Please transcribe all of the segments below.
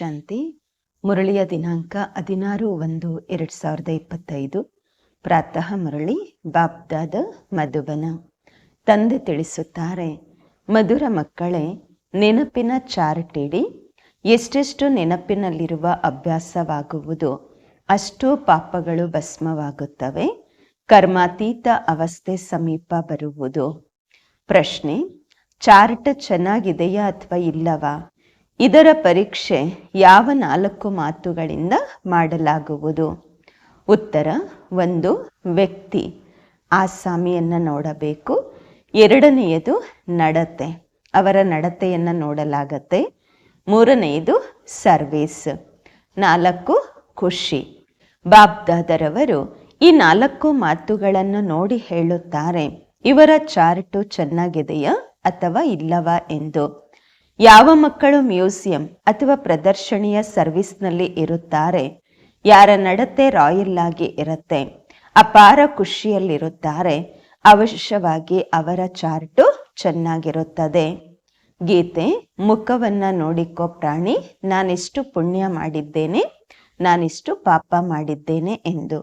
ಶಾಂತಿ. ಮುರಳಿಯ ದಿನಾಂಕ ಹದಿನಾರು ಒಂದು ಎರಡು ಸಾವಿರದ ಇಪ್ಪತ್ತೈದು. ಪ್ರಾತಃ ಮುರಳಿ ಬಾಬ್ದಾದ ಮಧುಬನ. ತಂದೆ ತಿಳಿಸುತ್ತಾರೆ, ಮಧುರ ಮಕ್ಕಳೇ, ನೆನಪಿನ ಚಾರ್ಟ್ ಇಡಿ ಎಷ್ಟೆಷ್ಟು ನೆನಪಿನಲ್ಲಿರುವ ಅಭ್ಯಾಸವಾಗುವುದು, ಅಷ್ಟು ಪಾಪಗಳು ಭಸ್ಮವಾಗುತ್ತವೆ. ಕರ್ಮಾತೀತ ಅವಸ್ಥೆ ಸಮೀಪ ಬರುವುದು. ಪ್ರಶ್ನೆ, ಚಾರ್ಟ್ ಚೆನ್ನಾಗಿದೆಯಾ ಅಥವಾ ಇಲ್ಲವಾ? ಇದರ ಪರೀಕ್ಷೆ ಯಾವ ನಾಲ್ಕು ಮಾತುಗಳಿಂದ ಮಾಡಲಾಗುವುದು? ಉತ್ತರ, ಒಂದು, ವ್ಯಕ್ತಿ. ಆಸಾಮಿಯನ್ನು ನೋಡಬೇಕು. ಎರಡನೆಯದು, ನಡತೆ. ಅವರ ನಡತೆಯನ್ನು ನೋಡಲಾಗತ್ತೆ. ಮೂರನೆಯದು, ಸರ್ವೀಸ್. ನಾಲ್ಕು, ಖುಷಿ. ಬಾಬ್ದಾದರವರು ಈ ನಾಲ್ಕು ಮಾತುಗಳನ್ನು ನೋಡಿ ಹೇಳುತ್ತಾರೆ, ಇವರ ಚಾರ್ಟು ಚೆನ್ನಾಗಿದೆಯಾ ಅಥವಾ ಇಲ್ಲವಾ ಎಂದು. ಯಾವ ಮಕ್ಕಳು ಮ್ಯೂಸಿಯಂ ಅಥವಾ ಪ್ರದರ್ಶನಿಯ ಸರ್ವಿಸ್ನಲ್ಲಿ ಇರುತ್ತಾರೆ? ಯಾರ ನಡತೆ ರಾಯಲ್ ಆಗಿ ಇರುತ್ತೆ? ಅಪಾರ ಖುಷಿಯಲ್ಲಿರುತ್ತಾರೆ? ಅವಶ್ಯವಾಗಿ ಅವರ ಚಾರ್ಟು ಚೆನ್ನಾಗಿರುತ್ತದೆ. ಗೀತೆ, ಮುಖವನ್ನ ನೋಡಿಕೋ ಪ್ರಾಣಿ, ನಾನಿಷ್ಟು ಪುಣ್ಯ ಮಾಡಿದ್ದೇನೆ, ನಾನಿಷ್ಟು ಪಾಪ ಮಾಡಿದ್ದೇನೆ ಎಂದು.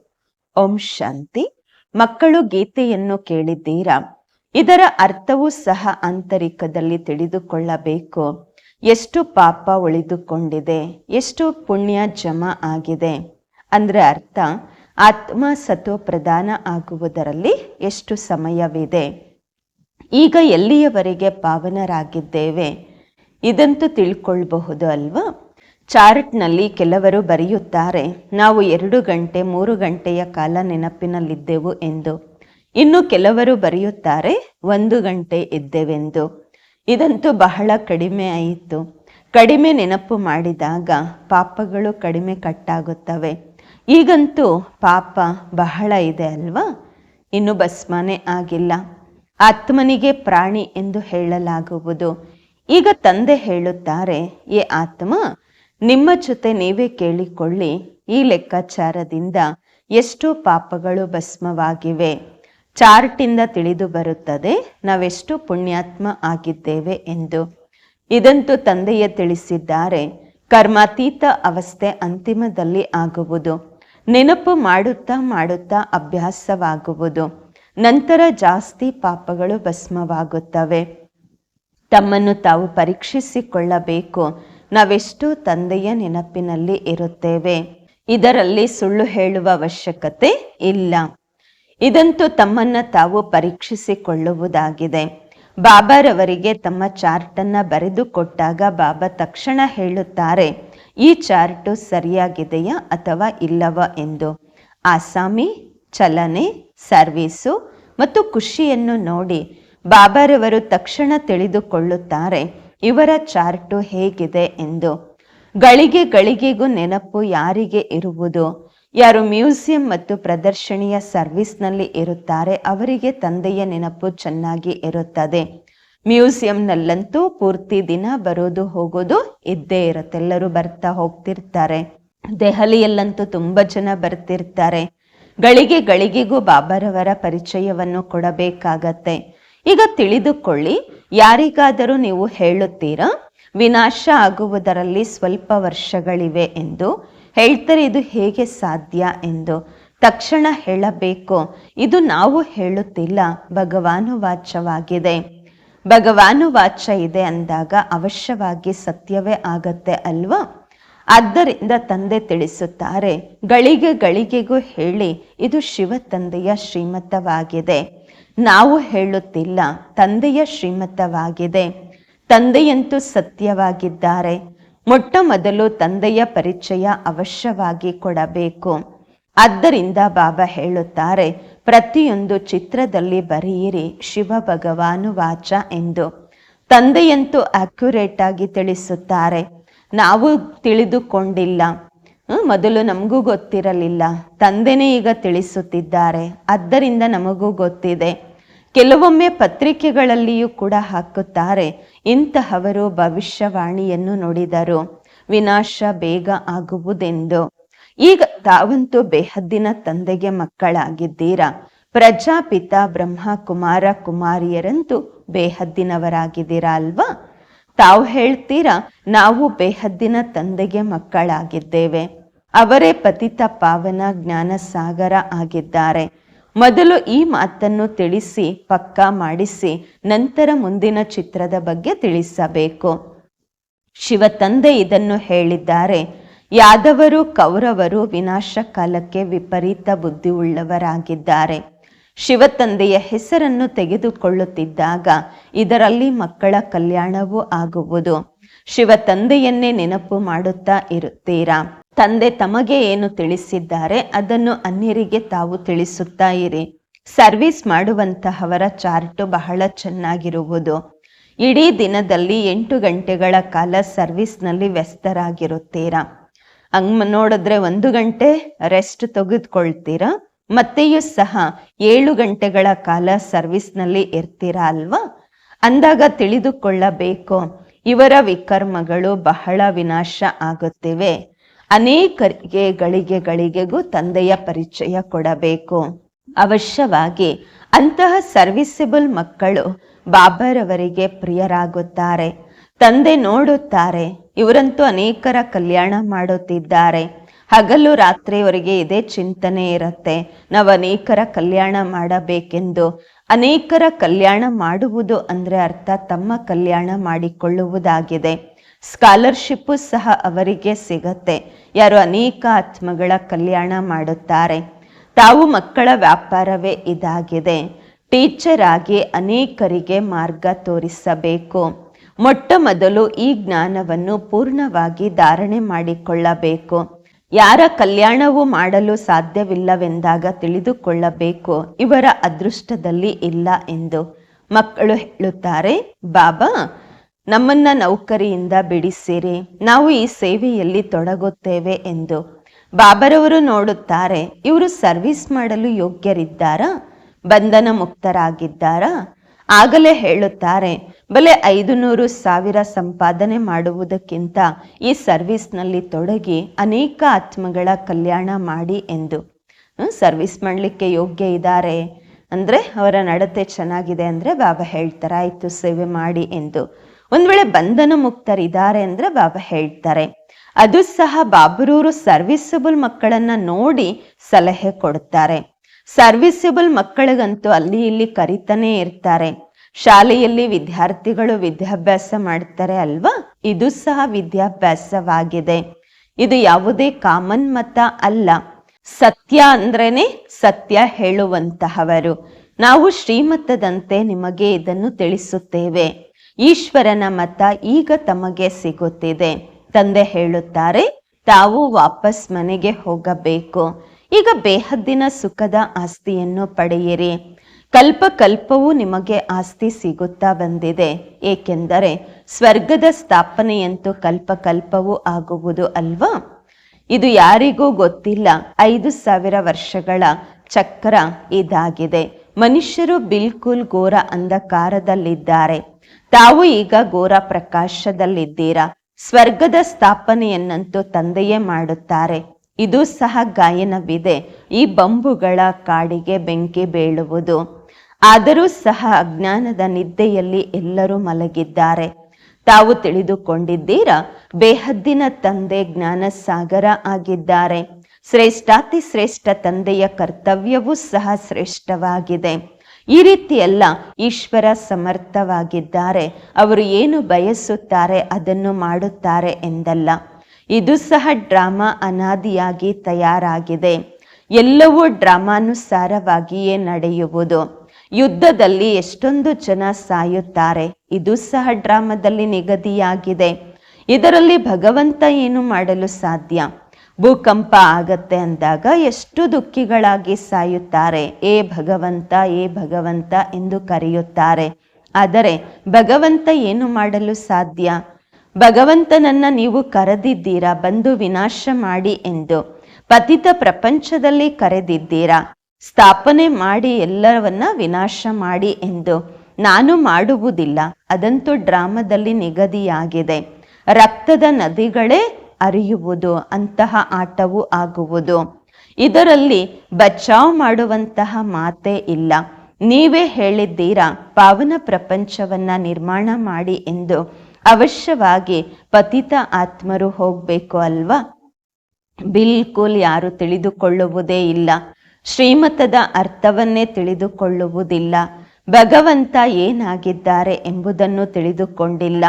ಓಂ ಶಾಂತಿ. ಮಕ್ಕಳು ಗೀತೆಯನ್ನು ಕೇಳಿದ್ದೀರಾ? ಇದರ ಅರ್ಥವೂ ಸಹ ಆಂತರಿಕದಲ್ಲಿ ತಿಳಿದುಕೊಳ್ಳಬೇಕು. ಎಷ್ಟು ಪಾಪ ಉಳಿದುಕೊಂಡಿದೆ, ಎಷ್ಟು ಪುಣ್ಯ ಜಮಾ ಆಗಿದೆ. ಅಂದರೆ ಅರ್ಥ, ಆತ್ಮ ಸತ್ವ ಪ್ರಧಾನ ಆಗುವುದರಲ್ಲಿ ಎಷ್ಟು ಸಮಯವಿದೆ. ಈಗ ಎಲ್ಲಿಯವರೆಗೆ ಪಾವನರಾಗಿದ್ದೇವೆ? ಇದಂತೂ ತಿಳ್ಕೊಳ್ಬಹುದು ಅಲ್ವಾ? ಚಾರ್ಟ್ನಲ್ಲಿ ಕೆಲವರು ಬರೆಯುತ್ತಾರೆ, ನಾವು ಎರಡು ಗಂಟೆ, ಮೂರು ಗಂಟೆಯ ಕಾಲ ನೆನಪಿನಲ್ಲಿದ್ದೆವು ಎಂದು. ಇನ್ನು ಕೆಲವರು ಬರೆಯುತ್ತಾರೆ, ಒಂದು ಗಂಟೆ ಇದ್ದೆವೆಂದು. ಇದಂತೂ ಬಹಳ ಕಡಿಮೆ ಆಯಿತು. ಕಡಿಮೆ ನೆನಪು ಮಾಡಿದಾಗ ಪಾಪಗಳು ಕಡಿಮೆ ಕಟ್ಟಾಗುತ್ತವೆ. ಈಗಂತೂ ಪಾಪ ಬಹಳ ಇದೆ ಅಲ್ವಾ? ಇನ್ನು ಭಸ್ಮನೇ ಆಗಿಲ್ಲ. ಆತ್ಮನಿಗೆ ಪ್ರಾಣಿ ಎಂದು ಹೇಳಲಾಗುವುದು. ಈಗ ತಂದೆ ಹೇಳುತ್ತಾರೆ, ಏ ಆತ್ಮ, ನಿಮ್ಮ ಜೊತೆ ನೀವೇ ಕೇಳಿಕೊಳ್ಳಿ. ಈ ಲೆಕ್ಕಾಚಾರದಿಂದ ಎಷ್ಟು ಪಾಪಗಳು ಭಸ್ಮವಾಗಿವೆ. ಚಾರ್ಟಿಂದ ತಿಳಿದು ಬರುತ್ತದೆ, ನಾವೆಷ್ಟು ಪುಣ್ಯಾತ್ಮ ಆಗಿದ್ದೇವೆ ಎಂದು. ಇದಂತೂ ತಂದೆಯ ತಿಳಿಸಿದ್ದಾರೆ, ಕರ್ಮಾತೀತ ಅವಸ್ಥೆ ಅಂತಿಮದಲ್ಲಿ ಆಗುವುದು. ನೆನಪು ಮಾಡುತ್ತಾ ಮಾಡುತ್ತಾ ಅಭ್ಯಾಸವಾಗುವುದು. ನಂತರ ಜಾಸ್ತಿ ಪಾಪಗಳು ಭಸ್ಮವಾಗುತ್ತವೆ. ತಮ್ಮನ್ನು ತಾವು ಪರೀಕ್ಷಿಸಿಕೊಳ್ಳಬೇಕು. ನಾವೆಷ್ಟು ತಂದೆಯ ನೆನಪಿನಲ್ಲಿ ಇರುತ್ತೇವೆ. ಇದರಲ್ಲಿ ಸುಳ್ಳು ಹೇಳುವ ಅವಶ್ಯಕತೆ ಇಲ್ಲ. ಇದಂತೂ ತಮ್ಮನ್ನ ತಾವು ಪರೀಕ್ಷಿಸಿಕೊಳ್ಳುವುದಾಗಿದೆ. ಬಾಬಾರವರಿಗೆ ತಮ್ಮ ಚಾರ್ಟನ್ನು ಬರೆದುಕೊಟ್ಟಾಗ ಬಾಬಾ ತಕ್ಷಣ ಹೇಳುತ್ತಾರೆ, ಈ ಚಾರ್ಟು ಸರಿಯಾಗಿದೆಯಾ ಅಥವಾ ಇಲ್ಲವ ಎಂದು. ಆಸಾಮಿ, ಚಲನೆ, ಸರ್ವೀಸು ಮತ್ತು ಖುಷಿಯನ್ನು ನೋಡಿ ಬಾಬಾರವರು ತಕ್ಷಣ ತಿಳಿದುಕೊಳ್ಳುತ್ತಾರೆ, ಇವರ ಚಾರ್ಟು ಹೇಗಿದೆ ಎಂದು. ಗಳಿಗೆ ಗಳಿಗೆಗೂ ನೆನಪು ಯಾರಿಗೆ ಇರುವುದು? ಯಾರು ಮ್ಯೂಸಿಯಂ ಮತ್ತು ಪ್ರದರ್ಶನಿಯ ಸರ್ವಿಸ್ನಲ್ಲಿ ಇರುತ್ತಾರೆ ಅವರಿಗೆ ತಂದೆಯ ನೆನಪು ಚೆನ್ನಾಗಿ ಇರುತ್ತದೆ. ಮ್ಯೂಸಿಯಂನಲ್ಲಂತೂ ಪೂರ್ತಿ ದಿನ ಬರೋದು ಹೋಗೋದು ಇದ್ದೇ ಇರುತ್ತೆ. ಎಲ್ಲರೂ ಬರ್ತಾ ಹೋಗ್ತಿರ್ತಾರೆ. ದೆಹಲಿಯಲ್ಲಂತೂ ತುಂಬ ಜನ ಬರ್ತಿರ್ತಾರೆ. ಗಳಿಗೆ ಗಳಿಗೆಗೂ ಬಾಬಾರವರ ಪರಿಚಯವನ್ನು ಕೊಡಬೇಕಾಗತ್ತೆ. ಈಗ ತಿಳಿದುಕೊಳ್ಳಿ, ಯಾರಿಗಾದರೂ ನೀವು ಹೇಳುತ್ತೀರಾ? ವಿನಾಶ ಆಗುವುದರಲ್ಲಿ ಸ್ವಲ್ಪ ವರ್ಷಗಳಿವೆ ಎಂದು ಹೇಳ್ತಾರೆ, ಇದು ಹೇಗೆ ಸಾಧ್ಯ? ಎಂದು ತಕ್ಷಣ ಹೇಳಬೇಕು. ಇದು ನಾವು ಹೇಳುತ್ತಿಲ್ಲ. ಭಗವಾನು ವಾಚ್ಯವಾಗಿದೆ. ಭಗವಾನು ವಾಚ್ಯ ಇದೆ ಅಂದಾಗ ಅವಶ್ಯವಾಗಿ ಸತ್ಯವೇ ಆಗತ್ತೆ ಅಲ್ವಾ? ಆದ್ದರಿಂದ ತಂದೆ ತಿಳಿಸುತ್ತಾರೆ, ಗಳಿಗೆ ಗಳಿಗೆಗೂ ಹೇಳಿ, ಇದು ಶಿವ ತಂದೆಯ ಶ್ರೀಮತವಾಗಿದೆ. ನಾವು ಹೇಳುತ್ತಿಲ್ಲ, ತಂದೆಯ ಶ್ರೀಮತವಾಗಿದೆ. ತಂದೆಯಂತೂ ಸತ್ಯವಾಗಿದ್ದಾರೆ. ಮೊಟ್ಟ ಮೊದಲು ತಂದೆಯ ಪರಿಚಯ ಅವಶ್ಯವಾಗಿ ಕೊಡಬೇಕು. ಆದ್ದರಿಂದ ಬಾಬಾ ಹೇಳುತ್ತಾರೆ, ಪ್ರತಿಯೊಂದು ಚಿತ್ರದಲ್ಲಿ ಬರೆಯಿರಿ ಶಿವ ಭಗವಾನು ವಾಚ ಎಂದು. ತಂದೆಯಂತೂ ಅಕ್ಯುರೇಟ್ ಆಗಿ ತಿಳಿಸುತ್ತಾರೆ, ನಾವು ತಿಳಿದುಕೊಂಡಿಲ್ಲ. ಮೊದಲು ನಮಗೂ ಗೊತ್ತಿರಲಿಲ್ಲ, ತಂದೆನೇ ಈಗ ತಿಳಿಸುತ್ತಿದ್ದಾರೆ, ಆದ್ದರಿಂದ ನಮಗೂ ಗೊತ್ತಿದೆ. ಕೆಲವೊಮ್ಮೆ ಪತ್ರಿಕೆಗಳಲ್ಲಿಯೂ ಕೂಡ ಹಾಕುತ್ತಾರೆ. ಇಂತಹವರು ಭವಿಷ್ಯವಾಣಿಯನ್ನು ನೋಡಿದರು. ವಿನಾಶ ಬೇಗ ಆಗುವುದೆಂದು. ಈಗ ತಾವಂತೂ ಬೇಹದ್ದಿನ ತಂದೆಗೆ ಮಕ್ಕಳಾಗಿದ್ದೀರಾ? ಪ್ರಜಾಪಿತ ಬ್ರಹ್ಮ ಕುಮಾರ ಕುಮಾರಿಯರಂತೂ ಬೇಹದ್ದಿನವರಾಗಿದ್ದೀರಾ ಅಲ್ವಾ? ತಾವು ಹೇಳ್ತೀರಾ, ನಾವು ಬೇಹದ್ದಿನ ತಂದೆಗೆ ಮಕ್ಕಳಾಗಿದ್ದೇವೆ. ಅವರೇ ಪತಿತ ಪಾವನ ಜ್ಞಾನ ಸಾಗರ ಆಗಿದ್ದಾರೆ. ಮೊದಲು ಈ ಮಾತನ್ನು ತಿಳಿಸಿ, ಪಕ್ಕಾ ಮಾಡಿಸಿ, ನಂತರ ಮುಂದಿನ ಚಿತ್ರದ ಬಗ್ಗೆ ತಿಳಿಸಬೇಕು. ಶಿವ ತಂದೆ ಇದನ್ನು ಹೇಳಿದ್ದಾರೆ, ಯಾದವರು ಕೌರವರು ವಿನಾಶ ಕಾಲಕ್ಕೆ ವಿಪರೀತ ಶಿವ ತಂದೆಯ ಹೆಸರನ್ನು ತೆಗೆದುಕೊಳ್ಳುತ್ತಿದ್ದಾಗ ಇದರಲ್ಲಿ ಮಕ್ಕಳ ಕಲ್ಯಾಣವೂ ಆಗುವುದು. ಶಿವ ತಂದೆಯನ್ನೇ ನೆನಪು ಮಾಡುತ್ತಾ ಇರುತ್ತೀರಾ? ತಂದೆ ತಮಗೆ ಏನು ತಿಳಿಸಿದ್ದಾರೆ ಅದನ್ನು ಅನ್ಯರಿಗೆ ತಾವು ತಿಳಿಸುತ್ತಾ ಇರಿ. ಸರ್ವಿಸ್ ಮಾಡುವಂತಹವರ ಚಾರ್ಟು ಬಹಳ ಚೆನ್ನಾಗಿರುವುದು. ಇಡೀ ದಿನದಲ್ಲಿ ಎಂಟು ಗಂಟೆಗಳ ಕಾಲ ಸರ್ವಿಸ್ನಲ್ಲಿ ವ್ಯಸ್ತರಾಗಿರುತ್ತೀರಾ? ಹಂಗ್ ನೋಡಿದ್ರೆ ಒಂದು ಗಂಟೆ ರೆಸ್ಟ್ ತೆಗೆದುಕೊಳ್ತೀರಾ? ಮತ್ತೆಯೂ ಸಹ ಏಳು ಗಂಟೆಗಳ ಕಾಲ ಸರ್ವಿಸ್ನಲ್ಲಿ ಇರ್ತೀರಾ ಅಲ್ವಾ? ಅಂದಾಗ ತಿಳಿದುಕೊಳ್ಳಬೇಕು. ಇವರ ವಿಕರ್ಮಗಳು ಬಹಳ ವಿನಾಶ ಆಗುತ್ತಿವೆ. ಅನೇಕರಿಗೆ ಗಳಿಗೆ ಗಳಿಗೆಗೂ ತಂದೆಯ ಪರಿಚಯ ಕೊಡಬೇಕು. ಅವಶ್ಯವಾಗಿ ಅಂತಹ ಸರ್ವಿಸಬಲ್ ಮಕ್ಕಳು ಬಾಬಾರವರಿಗೆ ಪ್ರಿಯರಾಗುತ್ತಾರೆ. ತಂದೆ ನೋಡುತ್ತಾರೆ, ಇವರಂತೂ ಅನೇಕರ ಕಲ್ಯಾಣ ಮಾಡುತ್ತಿದ್ದಾರೆ. ಹಗಲು ರಾತ್ರಿಯವರಿಗೆ ಇದೇ ಚಿಂತನೆ ಇರುತ್ತೆ, ನಾವು ಅನೇಕರ ಕಲ್ಯಾಣ ಮಾಡಬೇಕೆಂದು. ಅನೇಕರ ಕಲ್ಯಾಣ ಮಾಡುವುದು ಅಂದ್ರೆ ಅರ್ಥ ತಮ್ಮ ಕಲ್ಯಾಣ ಮಾಡಿಕೊಳ್ಳುವುದಾಗಿದೆ. ಸ್ಕಾಲರ್ಶಿಪ್ಪು ಸಹ ಅವರಿಗೆ ಸಿಗತ್ತೆ. ಯಾರು ಅನೇಕ ಆತ್ಮಗಳ ಕಲ್ಯಾಣ ಮಾಡುತ್ತಾರೆ. ತಾವು ಮಕ್ಕಳ ವ್ಯಾಪಾರವೇ ಇದಾಗಿದೆ. ಟೀಚರ್ ಆಗಿ ಅನೇಕರಿಗೆ ಮಾರ್ಗ ತೋರಿಸಬೇಕು. ಮೊಟ್ಟ ಮೊದಲು ಈ ಜ್ಞಾನವನ್ನು ಪೂರ್ಣವಾಗಿ ಧಾರಣೆ ಮಾಡಿಕೊಳ್ಳಬೇಕು. ಯಾರ ಕಲ್ಯಾಣವು ಮಾಡಲು ಸಾಧ್ಯವಿಲ್ಲವೆಂದಾಗ ತಿಳಿದುಕೊಳ್ಳಬೇಕು. ಇವರ ಅದೃಷ್ಟದಲ್ಲಿ ಇಲ್ಲ ಎಂದು ಮಕ್ಕಳು ಹೇಳುತ್ತಾರೆ, ಬಾಬಾ ನಮ್ಮನ್ನ ನೌಕರಿಯಿಂದ ಬಿಡಿಸಿರಿ. ನಾವು ಈ ಸೇವೆಯಲ್ಲಿ ತೊಡಗುತ್ತೇವೆ ಎಂದು ಬಾಬರವರು ನೋಡುತ್ತಾರೆ. ಇವರು ಸರ್ವಿಸ್ ಮಾಡಲು ಯೋಗ್ಯರಿದ್ದಾರಾ? ಬಂಧನ ಮುಕ್ತರಾಗಿದ್ದಾರಾ? ಆಗಲೇ ಹೇಳುತ್ತಾರೆ, ಬಲೆ ಐದು ನೂರು ಸಾವಿರ ಸಂಪಾದನೆ ಮಾಡುವುದಕ್ಕಿಂತ ಈ ಸರ್ವಿಸ್ನಲ್ಲಿ ತೊಡಗಿ ಅನೇಕ ಆತ್ಮಗಳ ಕಲ್ಯಾಣ ಮಾಡಿ ಎಂದು. ಸರ್ವಿಸ್ ಮಾಡಲಿಕ್ಕೆ ಯೋಗ್ಯ ಇದ್ದಾರೆ ಅಂದರೆ ಅವರ ನಡತೆ ಚೆನ್ನಾಗಿದೆ ಅಂದರೆ ಬಾಬಾ ಹೇಳ್ತಾರೆ, ಆಯಿತು, ಸೇವೆ ಮಾಡಿ ಎಂದು. ಒಂದು ವೇಳೆ ಬಂಧನ ಮುಕ್ತರಿದ್ದಾರೆ ಅಂದ್ರೆ ಬಾಬಾ ಹೇಳ್ತಾರೆ. ಅದು ಸಹ ಬಾಬರೂರು ಸರ್ವಿಸಬಲ್ ಮಕ್ಕಳನ್ನ ನೋಡಿ ಸಲಹೆ ಕೊಡುತ್ತಾರೆ ಸರ್ವಿಸಬಲ್ ಮಕ್ಕಳಿಗಂತೂ ಅಲ್ಲಿ ಇಲ್ಲಿ ಕರಿತಾನೆ ಇರ್ತಾರೆ. ಶಾಲೆಯಲ್ಲಿ ವಿದ್ಯಾರ್ಥಿಗಳು ವಿದ್ಯಾಭ್ಯಾಸ ಮಾಡ್ತಾರೆ ಅಲ್ವಾ? ಇದು ಸಹ ವಿದ್ಯಾಭ್ಯಾಸವಾಗಿದೆ. ಇದು ಯಾವುದೇ ಕಾಮನ್ ಮತ ಅಲ್ಲ. ಸತ್ಯ ಅಂದ್ರೇನೆ ಸತ್ಯ ಹೇಳುವಂತಹವರು. ನಾವು ಶ್ರೀಮತದಂತೆ ನಿಮಗೆ ಇದನ್ನು ತಿಳಿಸುತ್ತೇವೆ. ಈಶ್ವರನ ಮತ ಈಗ ತಮಗೆ ಸಿಗುತ್ತಿದೆ. ತಂದೆ ಹೇಳುತ್ತಾರೆ, ತಾವು ವಾಪಸ್ ಮನೆಗೆ ಹೋಗಬೇಕು. ಈಗ ಬೇಹದ್ದಿನ ಸುಖದ ಆಸ್ತಿಯನ್ನು ಪಡೆಯಿರಿ. ಕಲ್ಪ ಕಲ್ಪವೂ ನಿಮಗೆ ಆಸ್ತಿ ಸಿಗುತ್ತಾ ಬಂದಿದೆ. ಏಕೆಂದರೆ ಸ್ವರ್ಗದ ಸ್ಥಾಪನೆಯಂತೂ ಕಲ್ಪ ಕಲ್ಪವೂ ಆಗುವುದು ಅಲ್ವಾ? ಇದು ಯಾರಿಗೂ ಗೊತ್ತಿಲ್ಲ. ಐದು ಸಾವಿರ ವರ್ಷಗಳ ಚಕ್ರ ಇದಾಗಿದೆ. ಮನುಷ್ಯರು ಬಿಲ್ಕುಲ್ ಘೋರ ಅಂಧಕಾರದಲ್ಲಿದ್ದಾರೆ. ತಾವು ಈಗ ಘೋರ ಪ್ರಕಾಶದಲ್ಲಿದ್ದೀರಾ ಸ್ವರ್ಗದ ಸ್ಥಾಪನೆಯನ್ನಂತೂ ತಂದೆಯೇ ಮಾಡುತ್ತಾರೆ. ಇದು ಸಹ ಗಾಯನವಿದೆ. ಈ ಬಂಬುಗಳ ಕಾಡಿಗೆ ಬೆಂಕಿ ಬೀಳುವುದು. ಆದರೂ ಸಹ ಅಜ್ಞಾನದ ನಿದ್ದೆಯಲ್ಲಿ ಎಲ್ಲರೂ ಮಲಗಿದ್ದಾರೆ. ತಾವು ತಿಳಿದುಕೊಂಡಿದ್ದೀರಾ? ಬೇಹದ್ದಿನ ತಂದೆ ಜ್ಞಾನ ಸಾಗರ ಆಗಿದ್ದಾರೆ. ಶ್ರೇಷ್ಠಾತಿ ಶ್ರೇಷ್ಠ ತಂದೆಯ ಕರ್ತವ್ಯವೂ ಸಹ ಶ್ರೇಷ್ಠವಾಗಿದೆ. ಈ ರೀತಿಯೆಲ್ಲ ಈಶ್ವರ ಸಮರ್ಥವಾಗಿದ್ದಾರೆ. ಅವರು ಏನು ಬಯಸುತ್ತಾರೆ ಅದನ್ನು ಮಾಡುತ್ತಾರೆ ಎಂದಲ್ಲ. ಇದು ಸಹ ಡ್ರಾಮಾ ಅನಾದಿಯಾಗಿ ತಯಾರಾಗಿದೆ. ಎಲ್ಲವೂ ಡ್ರಾಮಾನುಸಾರವಾಗಿಯೇ ನಡೆಯುವುದು. ಯುದ್ಧದಲ್ಲಿ ಎಷ್ಟೊಂದು ಜನ ಸಾಯುತ್ತಾರೆ. ಇದು ಸಹ ಡ್ರಾಮಾದಲ್ಲಿ ನಿಗದಿಯಾಗಿದೆ. ಇದರಲ್ಲಿ ಭಗವಂತ ಏನು ಮಾಡಲು ಸಾಧ್ಯ? ಭೂಕಂಪ ಆಗತ್ತೆ ಅಂದಾಗ ಎಷ್ಟು ದುಃಖಿಗಳಾಗಿ ಸಾಯುತ್ತಾರೆ. ಏ ಭಗವಂತ ಏ ಭಗವಂತ ಎಂದು ಕರೆಯುತ್ತಾರೆ. ಆದರೆ ಭಗವಂತ ಏನು ಮಾಡಲು ಸಾಧ್ಯ? ಭಗವಂತನನ್ನ ನೀವು ಕರೆದಿದ್ದೀರಾ? ಬಂದು ವಿನಾಶ ಮಾಡಿ ಎಂದು. ಪತಿತ ಪ್ರಪಂಚದಲ್ಲಿ ಕರೆದಿದ್ದೀರಾ? ಸ್ಥಾಪನೆ ಮಾಡಿ ಎಲ್ಲವನ್ನ ವಿನಾಶ ಮಾಡಿ ಎಂದು. ನಾನು ಮಾಡುವುದಿಲ್ಲ. ಅದಂತೂ ಡ್ರಾಮದಲ್ಲಿ ನಿಗದಿಯಾಗಿದೆ. ರಕ್ತದ ನದಿಗಳೇ ಅರಿಯುವುದು, ಅಂತಹ ಆಟವೂ ಆಗುವುದು. ಇದರಲ್ಲಿ ಬಚಾವ್ ಮಾಡುವಂತಹ ಮಾತೇ ಇಲ್ಲ. ನೀವೇ ಹೇಳಿದ್ದೀರಾ, ಪಾವನ ಪ್ರಪಂಚವನ್ನ ನಿರ್ಮಾಣ ಮಾಡಿ ಎಂದು ಅವಶ್ಯವಾಗಿ ಪತಿತ ಆತ್ಮರು ಹೋಗ್ಬೇಕು ಅಲ್ವಾ? ಬಿಲ್ಕುಲ್ ಯಾರು ತಿಳಿದುಕೊಳ್ಳುವುದೇ ಇಲ್ಲ. ಶ್ರೀಮತದ ಅರ್ಥವನ್ನೇ ತಿಳಿದುಕೊಳ್ಳುವುದಿಲ್ಲ. ಭಗವಂತ ಏನಾಗಿದ್ದಾರೆ ಎಂಬುದನ್ನು ತಿಳಿದುಕೊಂಡಿಲ್ಲ.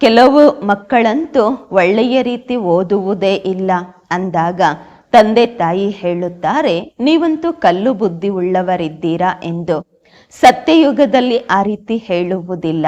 ಕೆಲವು ಮಕ್ಕಳಂತೂ ಒಳ್ಳೆಯ ರೀತಿ ಓದುವುದೇ ಇಲ್ಲ ಅಂದಾಗ ತಂದೆ ತಾಯಿ ಹೇಳುತ್ತಾರೆ, ನೀವಂತೂ ಕಲ್ಲು ಬುದ್ಧಿ ಉಳ್ಳವರಿದ್ದೀರಾ? ಎಂದು. ಸತ್ಯಯುಗದಲ್ಲಿ ಆ ರೀತಿ ಹೇಳುವುದಿಲ್ಲ.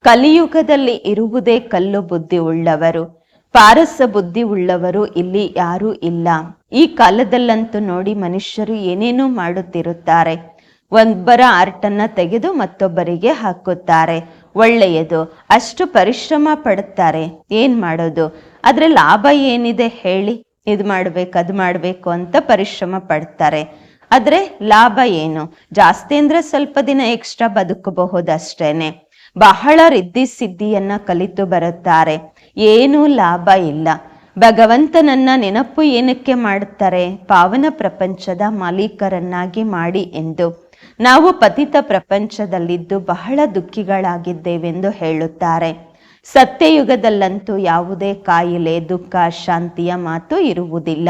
ಕಲಿಯುಗದಲ್ಲಿ ಇರುವುದೇ ಕಲ್ಲು ಬುದ್ಧಿ ಉಳ್ಳವರು. ಪಾರಸ ಬುದ್ಧಿ ಉಳ್ಳವರು ಇಲ್ಲಿ ಯಾರೂ ಇಲ್ಲ. ಈ ಕಾಲದಲ್ಲಂತೂ ನೋಡಿ ಮನುಷ್ಯರು ಏನೇನೋ ಮಾಡುತ್ತಿರುತ್ತಾರೆ. ಒಬ್ಬರ ಆರ್ಟನ್ನ ತೆಗೆದು ಮತ್ತೊಬ್ಬರಿಗೆ ಹಾಕುತ್ತಾರೆ. ಒಳ್ಳೆಯದು. ಅಷ್ಟು ಪರಿಶ್ರಮ ಪಡುತ್ತಾರೆ. ಏನ್ ಮಾಡೋದು? ಅದ್ರ ಲಾಭ ಏನಿದೆ ಹೇಳಿ? ಇದು ಮಾಡ್ಬೇಕು, ಅದು ಮಾಡ್ಬೇಕು ಅಂತ ಪರಿಶ್ರಮ ಪಡ್ತಾರೆ. ಆದ್ರೆ ಲಾಭ ಏನು? ಜಾಸ್ತಿ ಅಂದ್ರೆ ಸ್ವಲ್ಪ ದಿನ ಎಕ್ಸ್ಟ್ರಾ ಬದುಕಬಹುದಷ್ಟೇನೆ. ಬಹಳ ರಿದ್ದಿ ಸಿದ್ಧಿಯನ್ನ ಕಲಿತು ಬರುತ್ತಾರೆ. ಏನೂ ಲಾಭ ಇಲ್ಲ. ಭಗವಂತನನ್ನ ನೆನಪು ಏನಕ್ಕೆ ಮಾಡುತ್ತಾರೆ ಪಾವನ ಪ್ರಪಂಚದ ಮಾಲೀಕರನ್ನಾಗಿ ಮಾಡಿ ಎಂದು. ನಾವು ಪತಿತ ಪ್ರಪಂಚದಲ್ಲಿದ್ದು ಬಹಳ ದುಃಖಿಗಳಾಗಿದ್ದೇವೆಂದು ಹೇಳುತ್ತಾರೆ. ಸತ್ಯಯುಗದಲ್ಲಂತೂ ಯಾವುದೇ ಕಾಯಿಲೆ, ದುಃಖ, ಶಾಂತಿಯ ಮಾತು ಇರುವುದಿಲ್ಲ.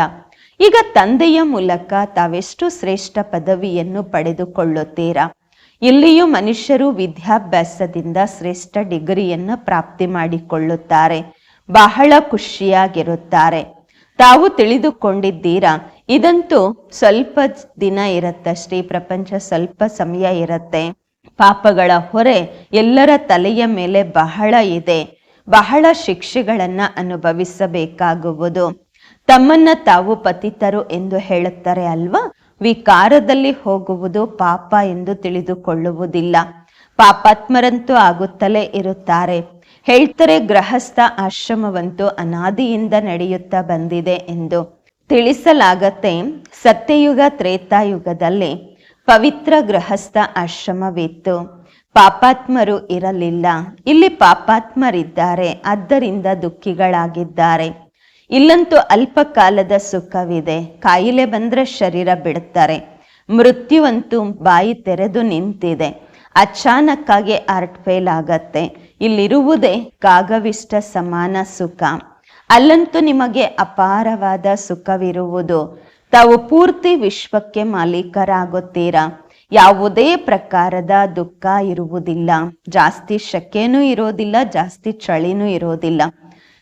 ಈಗ ತಂದೆಯ ಮೂಲಕ ತಾವೆಷ್ಟು ಶ್ರೇಷ್ಠ ಪದವಿಯನ್ನು ಪಡೆದುಕೊಳ್ಳುತ್ತೀರಾ? ಇಲ್ಲಿಯೂ ಮನುಷ್ಯರು ವಿದ್ಯಾಭ್ಯಾಸದಿಂದ ಶ್ರೇಷ್ಠ ಡಿಗ್ರಿಯನ್ನು ಪ್ರಾಪ್ತಿ ಮಾಡಿಕೊಳ್ಳುತ್ತಾರೆ. ಬಹಳ ಖುಷಿಯಾಗಿರುತ್ತಾರೆ. ತಾವು ತಿಳಿದುಕೊಂಡಿದ್ದೀರಾ? ಇದಂತೂ ಸ್ವಲ್ಪ ದಿನ ಇರತ್ತಷ್ಟೇ ಪ್ರಪಂಚ ಸ್ವಲ್ಪ ಸಮಯ ಇರತ್ತೆ. ಪಾಪಗಳ ಹೊರೆ ಎಲ್ಲರ ತಲೆಯ ಮೇಲೆ ಬಹಳ ಇದೆ. ಬಹಳ ಶಿಕ್ಷೆಗಳನ್ನ ಅನುಭವಿಸಬೇಕಾಗುವುದು. ತಮ್ಮನ್ನ ತಾವು ಪತಿತರು ಎಂದು ಹೇಳುತ್ತಾರೆ ಅಲ್ವಾ? ವಿಕಾರದಲ್ಲಿ ಹೋಗುವುದು ಪಾಪ ಎಂದು ತಿಳಿದುಕೊಳ್ಳುವುದಿಲ್ಲ. ಪಾಪಾತ್ಮರಂತೂ ಆಗುತ್ತಲೇ ಇರುತ್ತಾರೆ. ಹೇಳ್ತಾರೆ, ಗೃಹಸ್ಥ ಆಶ್ರಮವಂತೂ ಅನಾದಿಯಿಂದ ನಡೆಯುತ್ತಾ ಬಂದಿದೆ ಎಂದು ತಿಳಿಸಲಾಗತ್ತೆ. ಸತ್ಯಯುಗ, ತ್ರೇತಾಯುಗದಲ್ಲಿ ಪವಿತ್ರ ಗೃಹಸ್ಥ ಆಶ್ರಮವಿತ್ತು. ಪಾಪಾತ್ಮರು ಇರಲಿಲ್ಲ. ಇಲ್ಲಿ ಪಾಪಾತ್ಮರಿದ್ದಾರೆ, ಆದ್ದರಿಂದ ದುಃಖಿಗಳಾಗಿದ್ದಾರೆ. ಇಲ್ಲಂತೂ ಅಲ್ಪ ಕಾಲದ ಸುಖವಿದೆ. ಕಾಯಿಲೆ ಬಂದ್ರೆ ಶರೀರ ಬಿಡುತ್ತಾರೆ. ಮೃತ್ಯುವಂತೂ ಬಾಯಿ ತೆರೆದು ನಿಂತಿದೆ. ಅಚಾನಕ್ಕಾಗಿ ಆರ್ಟ್ ಫೇಲ್ ಆಗತ್ತೆ ಇಲ್ಲಿರುವುದೇ ಕಾಗವಿಷ್ಟ ಸಮಾನ ಸುಖ. ಅಲ್ಲಂತೂ ನಿಮಗೆ ಅಪಾರವಾದ ಸುಖವಿರುವುದು. ತಾವು ಪೂರ್ತಿ ವಿಶ್ವಕ್ಕೆ ಮಾಲೀಕರಾಗುತ್ತೀರಾ? ಯಾವುದೇ ಪ್ರಕಾರದ ದುಃಖ ಇರುವುದಿಲ್ಲ. ಜಾಸ್ತಿ ಶಕೆನೂ ಇರೋದಿಲ್ಲ, ಜಾಸ್ತಿ ಚಳಿನೂ ಇರೋದಿಲ್ಲ.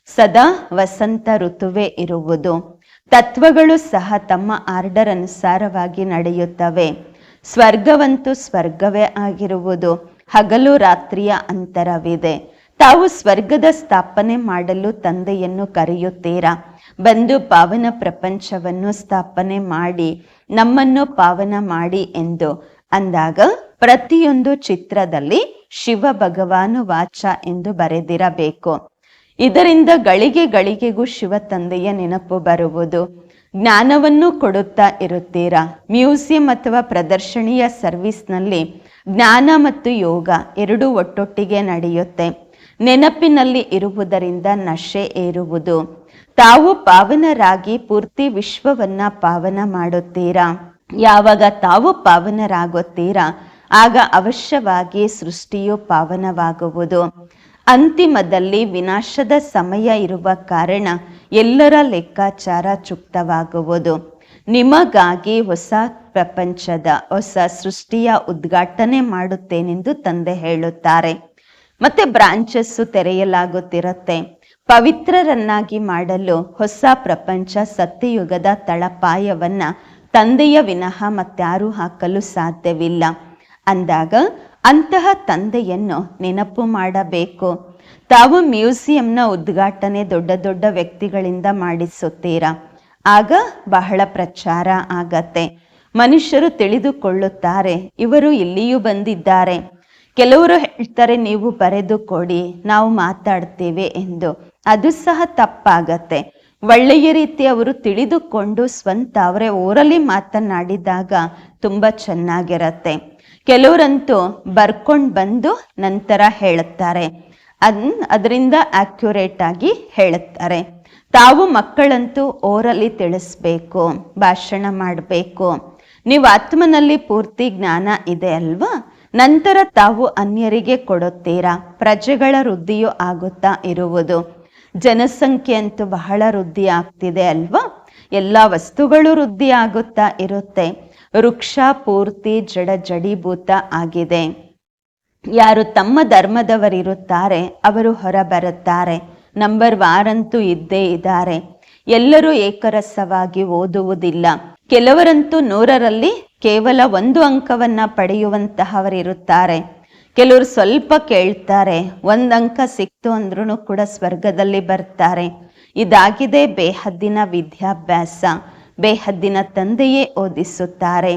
ಸದಾ ವಸಂತ ಋತುವೇ ಇರುವುದು. ತತ್ವಗಳು ಸಹ ತಮ್ಮ ಆರ್ಡರ್ ಅನುಸಾರವಾಗಿ ನಡೆಯುತ್ತವೆ. ಸ್ವರ್ಗವಂತೂ ಸ್ವರ್ಗವೇ ಆಗಿರುವುದು. ಹಗಲು ರಾತ್ರಿಯ ಅಂತರವಿದೆ. ತಾವು ಸ್ವರ್ಗದ ಸ್ಥಾಪನೆ ಮಾಡಲು ತಂದೆಯನ್ನು ಕರೆಯುತ್ತೀರಾ? ಬಂದು ಪಾವನ ಪ್ರಪಂಚವನ್ನು ಸ್ಥಾಪನೆ ಮಾಡಿ, ನಮ್ಮನ್ನು ಪಾವನ ಮಾಡಿ ಎಂದು ಅಂದಾಗ ಪ್ರತಿಯೊಂದು ಚಿತ್ರದಲ್ಲಿ ಶಿವ ಭಗವಾನು ವಾಚ ಎಂದು ಬರೆದಿರಬೇಕು. ಇದರಿಂದ ಗಳಿಗೆ ಗಳಿಗೆಗೂ ಶಿವ ತಂದೆಯ ನೆನಪು ಬರುವುದು. ಜ್ಞಾನವನ್ನು ಕೊಡುತ್ತಾ ಇರುತ್ತೀರಾ? ಮ್ಯೂಸಿಯಂ ಅಥವಾ ಪ್ರದರ್ಶನೀಯ ಸರ್ವಿಸ್ನಲ್ಲಿ ಜ್ಞಾನ ಮತ್ತು ಯೋಗ ಎರಡೂ ಒಟ್ಟೊಟ್ಟಿಗೆ ನಡೆಯುತ್ತೆ. ನೆನಪಿನಲ್ಲಿ ಇರುವುದರಿಂದ ನಶೆ ಏರುವುದು. ತಾವು ಪಾವನರಾಗಿ ಪೂರ್ತಿ ವಿಶ್ವವನ್ನ ಪಾವನ ಮಾಡುತ್ತೀರಾ? ಯಾವಾಗ ತಾವು ಪಾವನರಾಗುತ್ತೀರಾ? ಆಗ ಅವಶ್ಯವಾಗಿ ಸೃಷ್ಟಿಯು ಪಾವನವಾಗುವುದು. ಅಂತಿಮದಲ್ಲಿ ವಿನಾಶದ ಸಮಯ ಇರುವ ಕಾರಣ ಎಲ್ಲರ ಲೆಕ್ಕಾಚಾರ ಚುಕ್ತವಾಗುವುದು. ನಿಮಗಾಗಿ ಹೊಸ ಪ್ರಪಂಚದ, ಹೊಸ ಸೃಷ್ಟಿಯ ಉದ್ಘಾಟನೆ ಮಾಡುತ್ತೇನೆಂದು ತಂದೆ ಹೇಳುತ್ತಾರೆ. ಮತ್ತೆ ಬ್ರಾಂಚಸ್ಸು ತೆರೆಯಲಾಗುತ್ತಿರುತ್ತೆ. ಪವಿತ್ರರನ್ನಾಗಿ ಮಾಡಲು ಹೊಸ ಪ್ರಪಂಚ ಸತ್ಯಯುಗದ ತಳಪಾಯವನ್ನ ತಂದೆಯ ವಿನಃ ಮತ್ತಾರು ಹಾಕಲು ಸಾಧ್ಯವಿಲ್ಲ. ಅಂದಾಗ ಅಂತಹ ತಂದೆಯನ್ನು ನೆನಪು ಮಾಡಬೇಕು. ತಾವು ಮ್ಯೂಸಿಯಂನ ಉದ್ಘಾಟನೆ ದೊಡ್ಡ ದೊಡ್ಡ ವ್ಯಕ್ತಿಗಳಿಂದ ಮಾಡಿಸುತ್ತೀರಾ? ಆಗ ಬಹಳ ಪ್ರಚಾರ ಆಗತ್ತೆ. ಮನುಷ್ಯರು ತಿಳಿದುಕೊಳ್ಳುತ್ತಾರೆ, ಇವರು ಇಲ್ಲಿಯೂ ಬಂದಿದ್ದಾರೆ. ಕೆಲವರು ಹೇಳ್ತಾರೆ, ನೀವು ಬರೆದು ಕೊಡಿ ನಾವು ಮಾತಾಡ್ತೇವೆ ಎಂದು. ಅದು ಸಹ ತಪ್ಪಾಗತ್ತೆ. ಒಳ್ಳೆಯ ರೀತಿ ಅವರು ತಿಳಿದುಕೊಂಡು ಸ್ವಂತ ಅವರೇ ಊರಲ್ಲಿ ಮಾತನಾಡಿದಾಗ ತುಂಬ ಚೆನ್ನಾಗಿರತ್ತೆ. ಕೆಲವರಂತೂ ಬರ್ಕೊಂಡು ಬಂದು ನಂತರ ಹೇಳುತ್ತಾರೆ ಅದ್, ಅದರಿಂದ ಆಕ್ಯುರೇಟ್ ಆಗಿ ಹೇಳುತ್ತಾರೆ ತಾವು ಮಕ್ಕಳಂತೂ ಓರಲ್ಲಿ ತಿಳಿಸ್ಬೇಕು, ಭಾಷಣ ಮಾಡಬೇಕು. ನೀವು ಆತ್ಮನಲ್ಲಿ ಪೂರ್ತಿ ಜ್ಞಾನ ಇದೆ ಅಲ್ವಾ? ನಂತರ ತಾವು ಅನ್ಯರಿಗೆ ಕೊಡುತ್ತೀರಾ? ಪ್ರಜೆಗಳ ವೃದ್ಧಿಯೂ ಆಗುತ್ತಾ ಇರುವುದು. ಜನಸಂಖ್ಯೆ ಅಂತೂ ಬಹಳ ವೃದ್ಧಿ ಆಗ್ತಿದೆ ಅಲ್ವಾ? ಎಲ್ಲ ವಸ್ತುಗಳು ವೃದ್ಧಿ ಆಗುತ್ತಾ ಇರುತ್ತೆ. ವೃಕ್ಷ ಪೂರ್ತಿ ಜಡ ಜಡೀಭೂತ ಆಗಿದೆ. ಯಾರು ತಮ್ಮ ಧರ್ಮದವರಿರುತ್ತಾರೆ, ಅವರು ಹೊರ ಬರುತ್ತಾರೆ ನಂಬರ್ ವಾರಂತೂ ಇದ್ದೇ ಇದ್ದಾರೆ. ಎಲ್ಲರೂ ಏಕರಸವಾಗಿ ಓದುವುದಿಲ್ಲ. ಕೆಲವರಂತೂ ನೂರರಲ್ಲಿ ಕೇವಲ ಒಂದು ಅಂಕವನ್ನ ಪಡೆಯುವಂತಹವರಿರುತ್ತಾರೆ. ಕೆಲವರು ಸ್ವಲ್ಪ ಕೇಳ್ತಾರೆ, ಒಂದು ಅಂಕ ಸಿಕ್ತು ಅಂದ್ರೂ ಕೂಡ ಸ್ವರ್ಗದಲ್ಲಿ ಬರ್ತಾರೆ. ಇದಾಗಿದೆ ಬೇಹದ್ದಿನ ವಿದ್ಯಾಭ್ಯಾಸ. ಬೇಹದ್ದಿನ ತಂದೆಯೇ ಓದಿಸುತ್ತಾರೆ.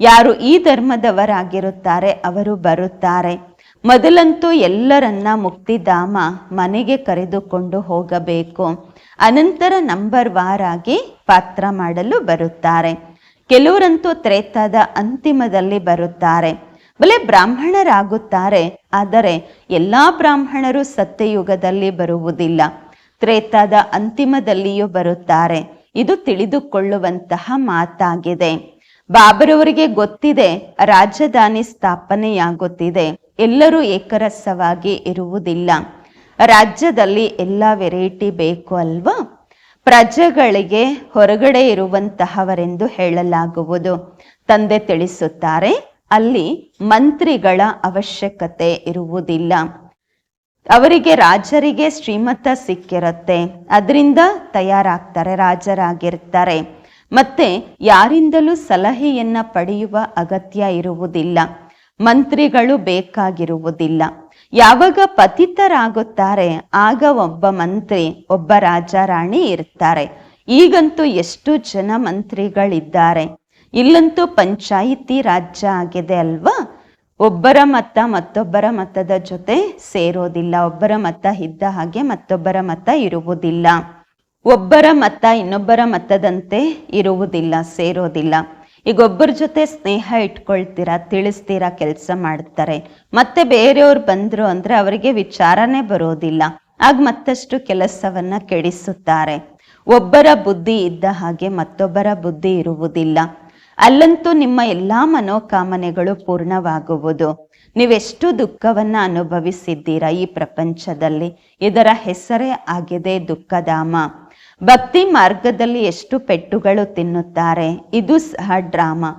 ಯಾರು ಈ ಧರ್ಮದವರಾಗಿರುತ್ತಾರೆ, ಅವರು ಬರುತ್ತಾರೆ. ಮೊದಲಂತೂ ಎಲ್ಲರನ್ನ ಮುಕ್ತಿಧಾಮ ಮನೆಗೆ ಕರೆದುಕೊಂಡು ಹೋಗಬೇಕು. ಅನಂತರ ನಂಬರ್ ವಾರಾಗಿ ಪಾತ್ರ ಮಾಡಲು ಬರುತ್ತಾರೆ. ಕೆಲವರಂತೂ ತ್ರೇತಾದ ಅಂತಿಮದಲ್ಲಿ ಬರುತ್ತಾರೆ. ಬಲೆ ಬ್ರಾಹ್ಮಣರಾಗುತ್ತಾರೆ, ಆದರೆ ಎಲ್ಲಾ ಬ್ರಾಹ್ಮಣರು ಸತ್ಯಯುಗದಲ್ಲಿ ಬರುವುದಿಲ್ಲ. ತ್ರೇತಾದ ಅಂತಿಮದಲ್ಲಿಯೂ ಬರುತ್ತಾರೆ. ಇದು ತಿಳಿದುಕೊಳ್ಳುವಂತಹ ಮಾತಾಗಿದೆ. ಬಾಬರವರಿಗೆ ಗೊತ್ತಿದೆ, ರಾಜಧಾನಿ ಸ್ಥಾಪನೆಯಾಗುತ್ತಿದೆ. ಎಲ್ಲರೂ ಏಕರಸವಾಗಿ ಇರುವುದಿಲ್ಲ. ರಾಜ್ಯದಲ್ಲಿ ಎಲ್ಲ ವೆರೈಟಿ ಬೇಕು ಅಲ್ವಾ? ಪ್ರಜೆಗಳಿಗೆ ಹೊರಗಡೆ ಇರುವಂತಹವರೆಂದು ಹೇಳಲಾಗುವುದು. ತಂದೆ ತಿಳಿಸುತ್ತಾರೆ, ಅಲ್ಲಿ ಮಂತ್ರಿಗಳ ಅವಶ್ಯಕತೆ ಇರುವುದಿಲ್ಲ. ಅವರಿಗೆ ರಾಜರಿಗೆ ಶ್ರೀಮತ ಸಿಕ್ಕಿರುತ್ತೆ. ಅದರಿಂದ ತಯಾರಾಗ್ತಾರೆ, ರಾಜರಾಗಿರ್ತಾರೆ. ಮತ್ತೆ ಯಾರಿಂದಲೂ ಸಲಹೆಯನ್ನ ಪಡೆಯುವ ಅಗತ್ಯ ಇರುವುದಿಲ್ಲ. ಮಂತ್ರಿಗಳು ಬೇಕಾಗಿರುವುದಿಲ್ಲ. ಯಾವಾಗ ಪತಿತರಾಗುತ್ತಾರೆ, ಆಗ ಒಬ್ಬ ಮಂತ್ರಿ, ಒಬ್ಬ ರಾಜ ರಾಣಿ ಇರ್ತಾರೆ. ಈಗಂತೂ ಎಷ್ಟು ಜನ ಮಂತ್ರಿಗಳಿದ್ದಾರೆ. ಇಲ್ಲಂತೂ ಪಂಚಾಯಿತಿ ರಾಜ್ಯ ಆಗಿದೆ ಅಲ್ವಾ? ಒಬ್ಬರ ಮತ ಮತ್ತೊಬ್ಬರ ಮತದ ಜೊತೆ ಸೇರೋದಿಲ್ಲ. ಒಬ್ಬರ ಮತ ಇದ್ದ ಹಾಗೆ ಮತ್ತೊಬ್ಬರ ಮತ ಇರುವುದಿಲ್ಲ. ಒಬ್ಬರ ಮತ ಇನ್ನೊಬ್ಬರ ಮತದಂತೆ ಇರುವುದಿಲ್ಲ, ಸೇರೋದಿಲ್ಲ. ಈಗ ಒಬ್ಬರ ಜೊತೆ ಸ್ನೇಹ ಇಟ್ಕೊಳ್ತೀರಾ, ತಿಳಿಸ್ತೀರಾ, ಕೆಲಸ ಮಾಡ್ತಾರೆ. ಮತ್ತೆ ಬೇರೆಯವ್ರು ಬಂದರು ಅಂದ್ರೆ ಅವರಿಗೆ ವಿಚಾರನೇ ಬರೋದಿಲ್ಲ. ಆಗ ಮತ್ತಷ್ಟು ಕೆಲಸವನ್ನ ಕೆಡಿಸುತ್ತಾರೆ. ಒಬ್ಬರ ಬುದ್ಧಿ ಇದ್ದ ಹಾಗೆ ಮತ್ತೊಬ್ಬರ ಬುದ್ಧಿ ಇರುವುದಿಲ್ಲ. ಅಲ್ಲಂತೂ ನಿಮ್ಮ ಎಲ್ಲಾ ಮನೋಕಾಮನೆಗಳು ಪೂರ್ಣವಾಗುವುದು. ನೀವೆಷ್ಟು ದುಃಖವನ್ನ ಅನುಭವಿಸಿದ್ದೀರಾ ಈ ಪ್ರಪಂಚದಲ್ಲಿ? ಇದರ ಹೆಸರೇ ಆಗಿದೆ ದುಃಖಧಾಮ. ಭಕ್ತಿ ಮಾರ್ಗದಲ್ಲಿ ಎಷ್ಟು ಪೆಟ್ಟುಗಳು ತಿನ್ನುತ್ತಾರೆ, ಇದು ಸಹ ಡ್ರಾಮಾ.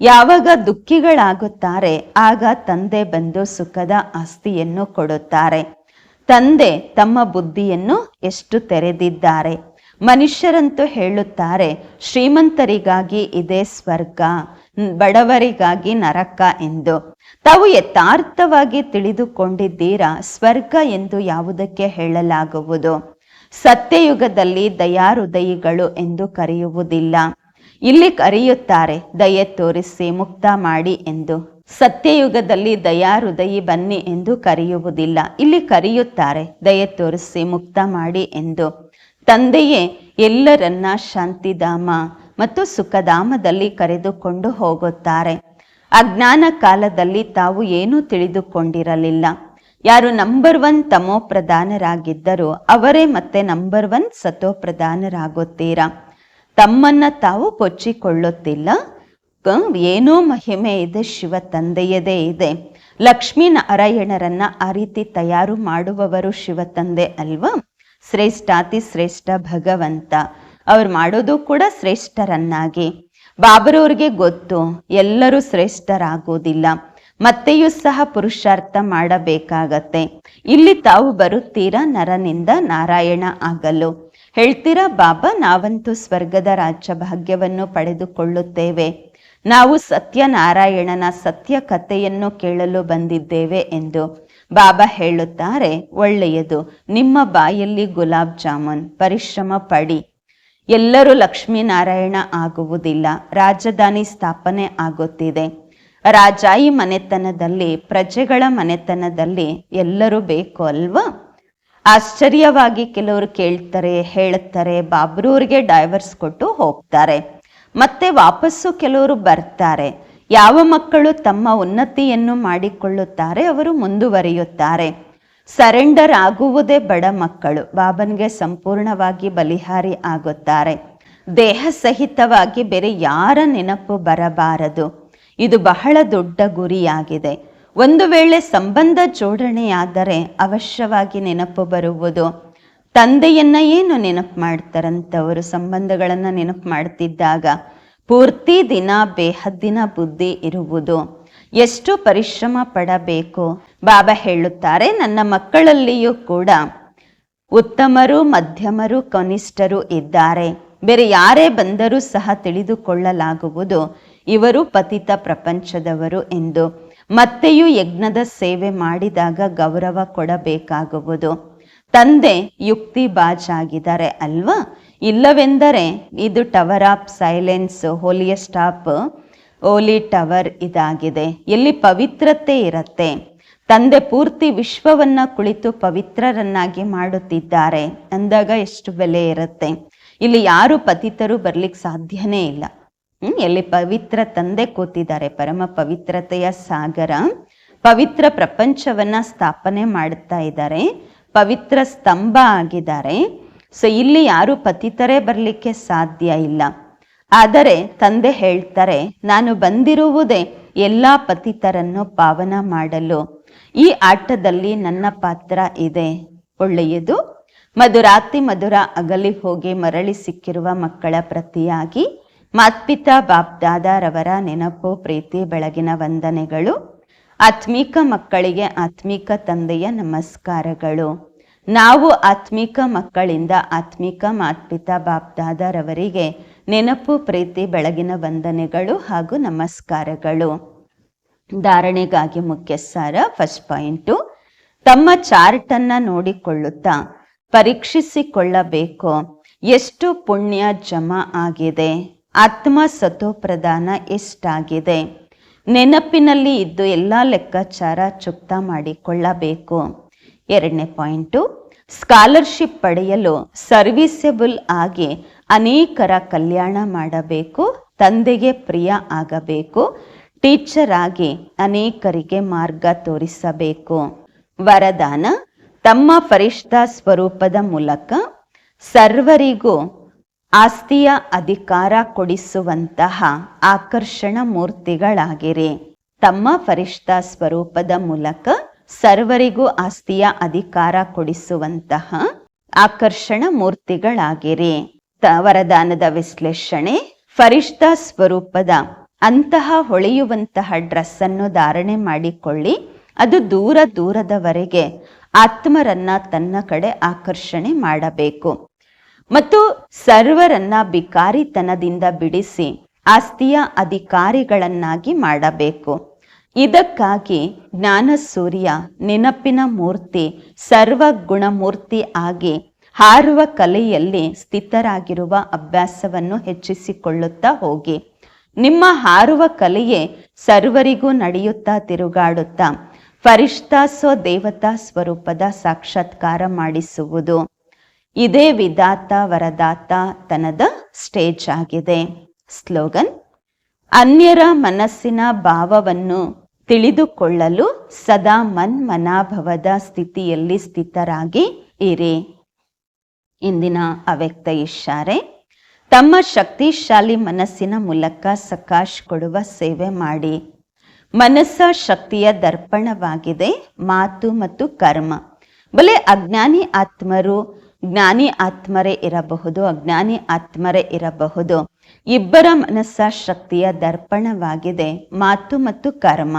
ಯಾವಾಗ ದುಃಖಿಗಳಾಗುತ್ತಾರೆ, ಆಗ ತಂದೆ ಬಂದು ಸುಖದ ಆಸ್ತಿಯನ್ನು ಕೊಡುತ್ತಾರೆ. ತಂದೆ ತಮ್ಮ ಬುದ್ಧಿಯನ್ನು ಎಷ್ಟು ತೆರೆದಿದ್ದಾರೆ. ಮನುಷ್ಯರಂತೂ ಹೇಳುತ್ತಾರೆ, ಶ್ರೀಮಂತರಿಗಾಗಿ ಇದೇ ಸ್ವರ್ಗ ಬಡವರಿಗಾಗಿ ನರಕ ಎಂದು. ತಾವು ಯಥಾರ್ಥವಾಗಿ ತಿಳಿದುಕೊಂಡಿದ್ದೀರಾ, ಸ್ವರ್ಗ ಎಂದು ಯಾವುದಕ್ಕೆ ಹೇಳಲಾಗುವುದು? ಸತ್ಯಯುಗದಲ್ಲಿ ದಯಾಹೃದಯಿಗಳು ಎಂದು ಕರೆಯುವುದಿಲ್ಲ. ಇಲ್ಲಿ ಕರೆಯುತ್ತಾರೆ, ದಯೆ ತೋರಿಸಿ ಮುಕ್ತ ಮಾಡಿ ಎಂದು. ಸತ್ಯಯುಗದಲ್ಲಿ ದಯಾಹೃದಯಿ ಬನ್ನಿ ಎಂದು ಕರೆಯುವುದಿಲ್ಲ. ಇಲ್ಲಿ ಕರೆಯುತ್ತಾರೆ, ದಯೆ ತೋರಿಸಿ ಮುಕ್ತ ಮಾಡಿ ಎಂದು. ತಂದೆಯೇ, ಎಲ್ಲರನ್ನ ಶಾಂತಿಧಾಮ ಮತ್ತು ಸುಖಧಾಮದಲ್ಲಿ ಕರೆದುಕೊಂಡು ಹೋಗುತ್ತಾರೆ. ಅಜ್ಞಾನ ಕಾಲದಲ್ಲಿ ತಾವು ಏನೂ ತಿಳಿದುಕೊಂಡಿರಲಿಲ್ಲ. ಯಾರು ನಂಬರ್ ಒನ್ ತಮೋ ಪ್ರಧಾನರಾಗಿದ್ದರೋ ಅವರೇ ಮತ್ತೆ ನಂಬರ್ ಒನ್ ಸತೋ ಪ್ರಧಾನರಾಗುತ್ತೀರಾ? ತಮ್ಮನ್ನ ತಾವು ಕೊಚ್ಚಿಕೊಳ್ಳುತ್ತಿಲ್ಲ. ಏನೋ ಮಹಿಮೆ ಇದೆ, ಶಿವ ತಂದೆಯದೇ ಇದೆ. ಲಕ್ಷ್ಮೀನಾರಾಯಣರನ್ನ ಆ ರೀತಿ ತಯಾರು ಮಾಡುವವರು ಶಿವ ತಂದೆ ಅಲ್ವಾ? ಶ್ರೇಷ್ಠಾತಿ ಶ್ರೇಷ್ಠ ಭಗವಂತ. ಅವ್ರು ಮಾಡೋದು ಕೂಡ ಶ್ರೇಷ್ಠರನ್ನಾಗಿ. ಬಾಬರವ್ರಿಗೆ ಗೊತ್ತು, ಎಲ್ಲರೂ ಶ್ರೇಷ್ಠರಾಗುವುದಿಲ್ಲ ಮತ್ತೆಯೂ ಸಹ ಪುರುಷಾರ್ಥ ಮಾಡಬೇಕಾಗತ್ತೆ. ಇಲ್ಲಿ ತಾವು ಬರುತ್ತೀರಾ ನರನಿಂದ ನಾರಾಯಣ ಆಗಲು. ಹೇಳ್ತೀರಾ, ಬಾಬಾ, ನಾವಂತೂ ಸ್ವರ್ಗದ ರಾಜ್ಯ ಭಾಗ್ಯವನ್ನು ಪಡೆದುಕೊಳ್ಳುತ್ತೇವೆ. ನಾವು ಸತ್ಯನಾರಾಯಣನ ಸತ್ಯ ಕಥೆಯನ್ನು ಕೇಳಲು ಬಂದಿದ್ದೇವೆ ಎಂದು ಬಾಬಾ ಹೇಳುತ್ತಾರೆ. ಒಳ್ಳೆಯದು. ನಿಮ್ಮ ಬಾಯಲ್ಲಿ ಗುಲಾಬ್ ಜಾಮೂನ್. ಪರಿಶ್ರಮ ಪಡಿ. ಎಲ್ಲರೂ ಲಕ್ಷ್ಮೀನಾರಾಯಣ ಆಗುವುದಿಲ್ಲ. ರಾಜಧಾನಿ ಸ್ಥಾಪನೆ ಆಗುತ್ತಿದೆ. ರಾಜಾಯಿ ಮನೆತನದಲ್ಲಿ, ಪ್ರಜೆಗಳ ಮನೆತನದಲ್ಲಿ ಎಲ್ಲರೂ ಬೇಕು ಅಲ್ವಾ? ಆಶ್ಚರ್ಯವಾಗಿ ಕೆಲವರು ಕೇಳ್ತಾರೆ ಹೇಳುತ್ತಾರೆ ಬಾಬ್ರೂರಿಗೆ ಡೈವರ್ಸ್ ಕೊಟ್ಟು ಹೋಗ್ತಾರೆ. ಮತ್ತೆ ವಾಪಸ್ಸು ಕೆಲವರು ಬರ್ತಾರೆ. ಯಾವ ಮಕ್ಕಳು ತಮ್ಮ ಉನ್ನತಿಯನ್ನು ಮಾಡಿಕೊಳ್ಳುತ್ತಾರೆ, ಅವರು ಮುಂದುವರಿಯುತ್ತಾರೆ. ಸರೆಂಡರ್ ಆಗುವುದೇ ಬಡ ಮಕ್ಕಳು, ಬಾಬನ್ಗೆ ಸಂಪೂರ್ಣವಾಗಿ ಬಲಿಹಾರಿ ಆಗುತ್ತಾರೆ. ದೇಹ ಸಹಿತವಾಗಿ ಬೇರೆ ಯಾರ ನೆನಪು ಬರಬಾರದು. ಇದು ಬಹಳ ದೊಡ್ಡ ಗುರಿಯಾಗಿದೆ. ಒಂದು ವೇಳೆ ಸಂಬಂಧ ಜೋಡಣೆಯಾದರೆ ಅವಶ್ಯವಾಗಿ ನೆನಪು ಬರುವುದು. ತಂದೆಯನ್ನ ಏನು ನೆನಪು ಮಾಡ್ತಾರಂತವರು ಸಂಬಂಧಗಳನ್ನು ನೆನಪು ಮಾಡ್ತಿದ್ದಾಗ ಪೂರ್ತಿ ದಿನ ಬೇಹದ್ದಿನ ಬುದ್ಧಿ ಇರುವುದು. ಎಷ್ಟು ಪರಿಶ್ರಮ ಪಡಬೇಕು? ಬಾಬಾ ಹೇಳುತ್ತಾರೆ, ನನ್ನ ಮಕ್ಕಳಲ್ಲಿಯೂ ಕೂಡ ಉತ್ತಮರು, ಮಧ್ಯಮರು, ಕನಿಷ್ಠರು ಇದ್ದಾರೆ. ಬೇರೆ ಯಾರೇ ಬಂದರೂ ಸಹ ತಿಳಿದುಕೊಳ್ಳಲಾಗುವುದು. ಇವರು ಪತಿತ ಪ್ರಪಂಚದವರು ಎಂದು ಮತ್ತೆಯೂ ಯಜ್ಞದ ಸೇವೆ ಮಾಡಿದಾಗ ಗೌರವ ಕೊಡಬೇಕಾಗುವುದು. ತಂದೆ ಯುಕ್ತಿ ಬಾಜಾಗಿದ್ದಾರೆ ಅಲ್ವಾ? ಇಲ್ಲವೆಂದರೆ ಇದು ಟವರ್ ಆಫ್ ಸೈಲೆನ್ಸ್, ಹೋಲಿಯ ಸ್ಟಾಪ್ ಓಲಿ ಟವರ್ ಇದಾಗಿದೆ. ಎಲ್ಲಿ ಪವಿತ್ರತೆ ಇರತ್ತೆ. ತಂದೆ ಪೂರ್ತಿ ವಿಶ್ವವನ್ನ ಕುಳಿತು ಪವಿತ್ರರನ್ನಾಗಿ ಮಾಡುತ್ತಿದ್ದಾರೆ. ಅಂದಾಗ ಎಷ್ಟು ಬೆಲೆ ಇರುತ್ತೆ. ಇಲ್ಲಿ ಯಾರು ಪತಿತರು ಬರ್ಲಿಕ್ಕೆ ಸಾಧ್ಯನೇ ಇಲ್ಲ. ಎಲ್ಲಿ ಪವಿತ್ರ ತಂದೆ ಕೂತಿದ್ದಾರೆ. ಪರಮ ಪವಿತ್ರತೆಯ ಸಾಗರ. ಪವಿತ್ರ ಪ್ರಪಂಚವನ್ನ ಸ್ಥಾಪನೆ ಮಾಡುತ್ತಾ ಇದ್ದಾರೆ. ಪವಿತ್ರ ಸ್ತಂಭ ಆಗಿದ್ದಾರೆ. ಸೊ ಇಲ್ಲಿ ಯಾರು ಪತಿತರೇ ಬರಲಿಕ್ಕೆ ಸಾಧ್ಯ ಇಲ್ಲ. ಆದರೆ ತಂದೆ ಹೇಳ್ತಾರೆ, ನಾನು ಬಂದಿರುವುದೇ ಎಲ್ಲ ಪತಿತರನ್ನು ಪಾವನ ಮಾಡಲು. ಈ ಆಟದಲ್ಲಿ ನನ್ನ ಪಾತ್ರ ಇದೆ. ಒಳ್ಳೆಯದು. ಮಧುರಾತಿ ಮಧುರ ಅಗಲಿ ಹೋಗಿ ಮರಳಿ ಸಿಕ್ಕಿರುವ ಮಕ್ಕಳ ಪ್ರತಿಯಾಗಿ ಮಾತ್ಪಿತಾ ಬಾಪ್ದಾದಾರವರ ನೆನಪು, ಪ್ರೀತಿ, ಬೆಳಗಿನ ವಂದನೆಗಳು. ಆತ್ಮೀಕ ಮಕ್ಕಳಿಗೆ ಆತ್ಮೀಕ ತಂದೆಯ ನಮಸ್ಕಾರಗಳು. ನಾವು ಆತ್ಮೀಕ ಮಕ್ಕಳಿಂದ ಆತ್ಮೀಕ ಮಾತ್ಪಿತಾ ಬಾಪ್ದಾದಾರವರಿಗೆ ನೆನಪು, ಪ್ರೀತಿ, ಬೆಳಗಿನ ವಂದನೆಗಳು ಹಾಗೂ ನಮಸ್ಕಾರಗಳು. ಧಾರಣೆಗಾಗಿ ಮುಖ್ಯ ಸಾರ ಫಸ್ಟ್ ಪಾಯಿಂಟು. ತಮ್ಮ ಚಾರ್ಟ್ ಅನ್ನ ನೋಡಿಕೊಳ್ಳುತ್ತಾ ಪರೀಕ್ಷಿಸಿಕೊಳ್ಳಬೇಕು. ಎಷ್ಟು ಪುಣ್ಯ ಜಮಾ ಆಗಿದೆ. ಆತ್ಮ ಸತೋಪ್ರದಾನ ಎಷ್ಟಾಗಿದೆ? ನೆನಪಿನಲ್ಲಿ ಇದ್ದು ಎಲ್ಲ ಲೆಕ್ಕಾಚಾರ ಚುಕ್ತ ಮಾಡಿಕೊಳ್ಳಬೇಕು. ಎರಡನೇ ಪಾಯಿಂಟು, ಸ್ಕಾಲರ್ಶಿಪ್ ಪಡೆಯಲು ಸರ್ವಿಸೆಬಲ್ ಆಗಿ ಅನೇಕರ ಕಲ್ಯಾಣ ಮಾಡಬೇಕು, ತಂದೆಗೆ ಪ್ರಿಯ ಆಗಬೇಕು, ಟೀಚರ್ ಆಗಿ ಅನೇಕರಿಗೆ ಮಾರ್ಗ ತೋರಿಸಬೇಕು. ವರದಾನ, ತಮ್ಮ ಫರಿಷ್ಠ ಸ್ವರೂಪದ ಮೂಲಕ ಸರ್ವರಿಗೂ ಆಸ್ತಿಯ ಅಧಿಕಾರ ಕೊಡಿಸುವಂತಹ ಆಕರ್ಷಣ ಮೂರ್ತಿಗಳಾಗಿರಿ. ತಮ್ಮ ಫರಿಷ್ಠ ಸ್ವರೂಪದ ಮೂಲಕ ಸರ್ವರಿಗೂ ಆಸ್ತಿಯ ಅಧಿಕಾರ ಕೊಡಿಸುವಂತಹ ಆಕರ್ಷಣ ಮೂರ್ತಿಗಳಾಗಿರಿ. ವರದಾನದ ವಿಶ್ಲೇಷಣೆ, ಫರಿಷ್ಠ ಸ್ವರೂಪದ ಅಂತಹ ಹೊಳೆಯುವಂತಹ ಡ್ರೆಸ್ ಅನ್ನು ಧಾರಣೆ ಮಾಡಿಕೊಳ್ಳಿ. ಅದು ದೂರ ದೂರದವರೆಗೆ ಆತ್ಮರನ್ನ ತನ್ನ ಕಡೆ ಆಕರ್ಷಣೆ ಮಾಡಬೇಕು. ಮತ್ತು ಸರ್ವರನ್ನ ಬಿಕಾರಿತನದಿಂದ ಬಿಡಿಸಿ ಆಸ್ತಿಯ ಅಧಿಕಾರಿಗಳನ್ನಾಗಿ ಮಾಡಬೇಕು. ಇದಕ್ಕಾಗಿ ಜ್ಞಾನ ಸೂರ್ಯ ನೆನಪಿನ ಮೂರ್ತಿ, ಸರ್ವ ಗುಣಮೂರ್ತಿ ಆಗಿ ಹಾರುವ ಕಲೆಯಲ್ಲಿ ಸ್ಥಿತರಾಗಿರುವ ಅಭ್ಯಾಸವನ್ನು ಹೆಚ್ಚಿಸಿಕೊಳ್ಳುತ್ತಾ ಹೋಗಿ. ನಿಮ್ಮ ಹಾರುವ ಕಲೆಯೇ ಸರ್ವರಿಗೂ ನಡೆಯುತ್ತಾ ತಿರುಗಾಡುತ್ತಾ ಪರಿಷ್ಠಾಸೋ ದೇವತಾ ಸ್ವರೂಪದ ಸಾಕ್ಷಾತ್ಕಾರ ಮಾಡಿಸುವುದು. ಇದೇ ವಿಧಾತ ವರದಾತ ತನದ ಸ್ಟೇಜ್ ಆಗಿದೆ. ಸ್ಲೋಗನ್, ಅನ್ಯರ ಮನಸ್ಸಿನ ಭಾವವನ್ನು ತಿಳಿದುಕೊಳ್ಳಲು ಸದಾ ಮನ್ ಮನಾಭವದ ಸ್ಥಿತಿಯಲ್ಲಿ ಸ್ಥಿತರಾಗಿ ಇರಿ. ಇಂದಿನ ಅವ್ಯಕ್ತ ಇಶಾರೆ ತಮ್ಮ ಶಕ್ತಿಶಾಲಿ ಮನಸ್ಸಿನ ಮೂಲಕ ಸಕಾಶ್ ಕೊಡುವ ಸೇವೆ ಮಾಡಿ. ಮನಸ್ಸ ಶಕ್ತಿಯ ದರ್ಪಣವಾಗಿದೆ, ಮಾತು ಮತ್ತು ಕರ್ಮ. ಬಲೆ ಅಜ್ಞಾನಿ ಆತ್ಮರು ಜ್ಞಾನಿ ಆತ್ಮರೇ ಇರಬಹುದು, ಅಜ್ಞಾನಿ ಆತ್ಮರೇ ಇರಬಹುದು. ಇಬ್ಬರ ಮನಸ್ಸ ಶಕ್ತಿಯ ದರ್ಪಣವಾಗಿದೆ, ಮಾತು ಮತ್ತು ಕರ್ಮ.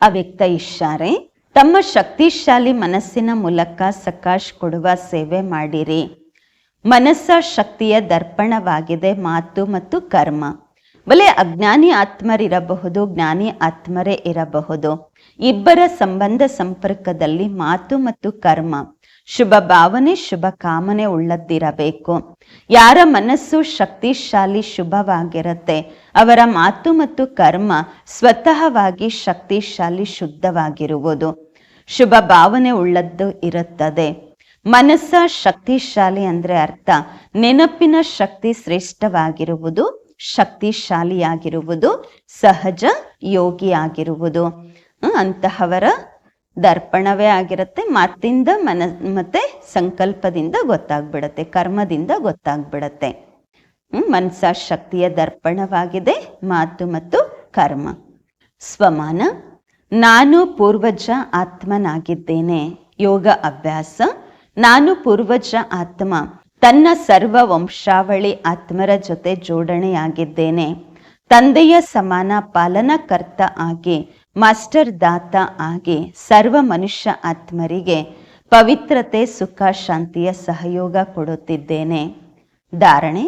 ಅವ್ಯಕ್ತ ಇಶಾರೆ ತಮ್ಮ ಶಕ್ತಿಶಾಲಿ ಮನಸ್ಸಿನ ಮೂಲಕ ಸಕಾಶ್ ಕೊಡುವ ಸೇವೆ ಮಾಡಿರಿ. ಮನಸ್ಸ ಶಕ್ತಿಯ ದರ್ಪಣವಾಗಿದೆ, ಮಾತು ಮತ್ತು ಕರ್ಮ. ಬಲೆ ಅಜ್ಞಾನಿ ಆತ್ಮರಿರಬಹುದು, ಜ್ಞಾನಿ ಆತ್ಮರೇ ಇರಬಹುದು. ಇಬ್ಬರ ಸಂಬಂಧ ಸಂಪರ್ಕದಲ್ಲಿ ಮಾತು ಮತ್ತು ಕರ್ಮ. ಶುಭ ಭಾವನೆ, ಶುಭ ಕಾಮನೆ ಉಳ್ಳದ್ದಿರಬೇಕು. ಯಾರ ಮನಸ್ಸು ಶಕ್ತಿಶಾಲಿ ಶುಭವಾಗಿರುತ್ತೆ, ಅವರ ಮಾತು ಮತ್ತು ಕರ್ಮ ಸ್ವತಃವಾಗಿ ಶಕ್ತಿಶಾಲಿ ಶುದ್ಧವಾಗಿರುವುದು. ಶುಭ ಭಾವನೆ ಉಳ್ಳದ್ದು ಇರುತ್ತದೆ. ಮನಸ್ಸ ಶಕ್ತಿಶಾಲಿ ಅಂದ್ರೆ ಅರ್ಥ, ನೆನಪಿನ ಶಕ್ತಿ ಶ್ರೇಷ್ಠವಾಗಿರುವುದು ಶಕ್ತಿಶಾಲಿಯಾಗಿರುವುದು ಸಹಜ ಯೋಗಿಯಾಗಿರುವುದು. ಅಂತಹವರ ದರ್ಪಣವೇ ಆಗಿರುತ್ತೆ. ಮಾತಿಂದ ಮನ, ಮತ್ತೆ ಸಂಕಲ್ಪದಿಂದ ಗೊತ್ತಾಗ್ಬಿಡತ್ತೆ, ಕರ್ಮದಿಂದ ಗೊತ್ತಾಗ್ಬಿಡತ್ತೆ. ಮನಸ ಶಕ್ತಿಯ ದರ್ಪಣವಾಗಿದೆ, ಮಾತು ಮತ್ತು ಕರ್ಮ. ಸ್ವಮಾನ, ನಾನು ಪೂರ್ವಜ ಆತ್ಮನಾಗಿದ್ದೇನೆ, ಯೋಗ ಅಭ್ಯಾಸ, ನಾನು ಪೂರ್ವಜ ಆತ್ಮ. ತನ್ನ ಸರ್ವ ವಂಶಾವಳಿ ಆತ್ಮರ ಜೊತೆ ಜೋಡಣೆಯಾಗಿದ್ದೇನೆ. ತಂದೆಯ ಸಮಾನ ಪಾಲನಕರ್ತ ಆಗಿ, ಮಾಸ್ಟರ್ ದಾತ ಆಗಿ, ಸರ್ವ ಮನುಷ್ಯ ಆತ್ಮರಿಗೆ ಪವಿತ್ರತೆ, ಸುಖ, ಶಾಂತಿಯ ಸಹಯೋಗ ಕೊಡುತ್ತಿದ್ದೇನೆ. ಧಾರಣೆ,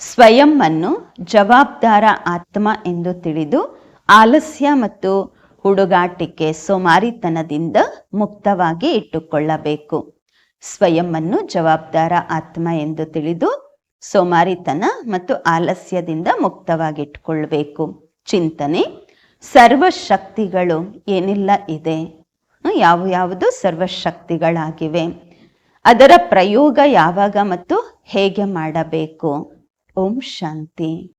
ಸ್ವಯಂ ಅನ್ನು ಜವಾಬ್ದಾರ ಆತ್ಮ ಎಂದು ತಿಳಿದು ಆಲಸ್ಯ ಮತ್ತು ಹುಡುಗಾಟಿಕೆ ಸೋಮಾರಿತನದಿಂದ ಮುಕ್ತವಾಗಿ ಇಟ್ಟುಕೊಳ್ಳಬೇಕು. ಸ್ವಯಂ ಅನ್ನು ಜವಾಬ್ದಾರ ಆತ್ಮ ಎಂದು ತಿಳಿದು ಸೋಮಾರಿತನ ಮತ್ತು ಆಲಸ್ಯದಿಂದ ಮುಕ್ತವಾಗಿಟ್ಕೊಳ್ಬೇಕು. ಚಿಂತನೆ ಸರ್ವ ಶಕ್ತಿಗಳು ಏನೆಲ್ಲ ಇದೆ. ಯಾವ ಯಾವುದು ಸರ್ವಶಕ್ತಿಗಳಾಗಿವೆ. ಅದರ ಪ್ರಯೋಗ ಯಾವಾಗ ಮತ್ತು ಹೇಗೆ ಮಾಡಬೇಕು? ಓಂ ಶಾಂತಿ.